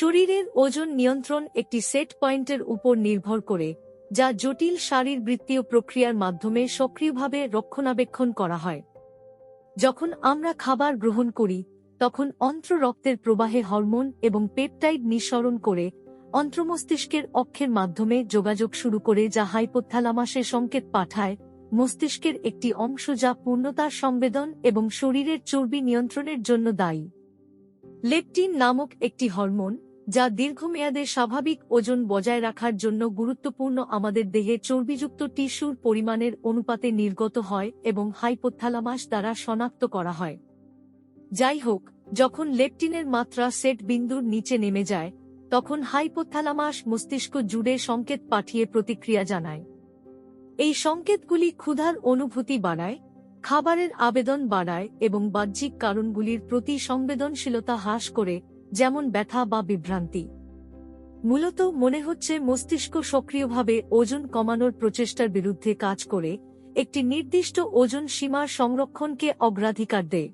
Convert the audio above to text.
শরীরের ওজন নিয়ন্ত্রণ একটি সেট পয়েন্টের উপর নির্ভর করে, যা জটিল শারীরবৃত্তীয় প্রক্রিয়ার মাধ্যমে সক্রিয়ভাবে রক্ষণাবেক্ষণ করা হয়। যখন আমরা খাবার গ্রহণ করি, তখন অন্ত্র রক্তের প্রবাহে হরমোন এবং পেপটাইড নিঃসরণ করে অন্ত্রমস্তিষ্কের অক্ষের মাধ্যমে যোগাযোগ শুরু করে, যা হাইপোথ্যালামাসে সংকেত পাঠায় মস্তিষ্কের একটি অংশ যা পূর্ণতার সংবেদন এবং শরীরের চর্বি নিয়ন্ত্রণের জন্য দায়ী। লেপটিন নামক একটি হরমোন যা দীর্ঘমেয়াদে স্বাভাবিক ওজন বজায় রাখার জন্য গুরুত্বপূর্ণ আমাদের দেহে চর্বিযুক্ত টিস্যুর পরিমাণের অনুপাতে নির্গত হয় এবং হাইপোথ্যালামাস দ্বারা শনাক্ত করা হয়। যাই হোক, যখন লেপটিনের মাত্রা সেট বিন্দুর নিচে নেমে যায়, তখন হাইপোথ্যালামাস মস্তিষ্ক জুড়ে সংকেত পাঠিয়ে প্রতিক্রিয়া জানায়। এই সংকেতগুলি ক্ষুধার অনুভূতি বাড়ায়, খাবারের আবেদন বাড়ায় এবং বাহ্যিক কারণগুলির প্রতি সংবেদনশীলতা হ্রাস করে যেমন ব্যথা বা বিভ্রান্তি। মূলত মনে হচ্ছে মস্তিষ্ক সক্রিয়ভাবে ওজন কমানোর প্রচেষ্টার বিরুদ্ধে কাজ করে, একটি নির্দিষ্ট ওজন সীমার সংরক্ষণকে অগ্রাধিকার দেয়।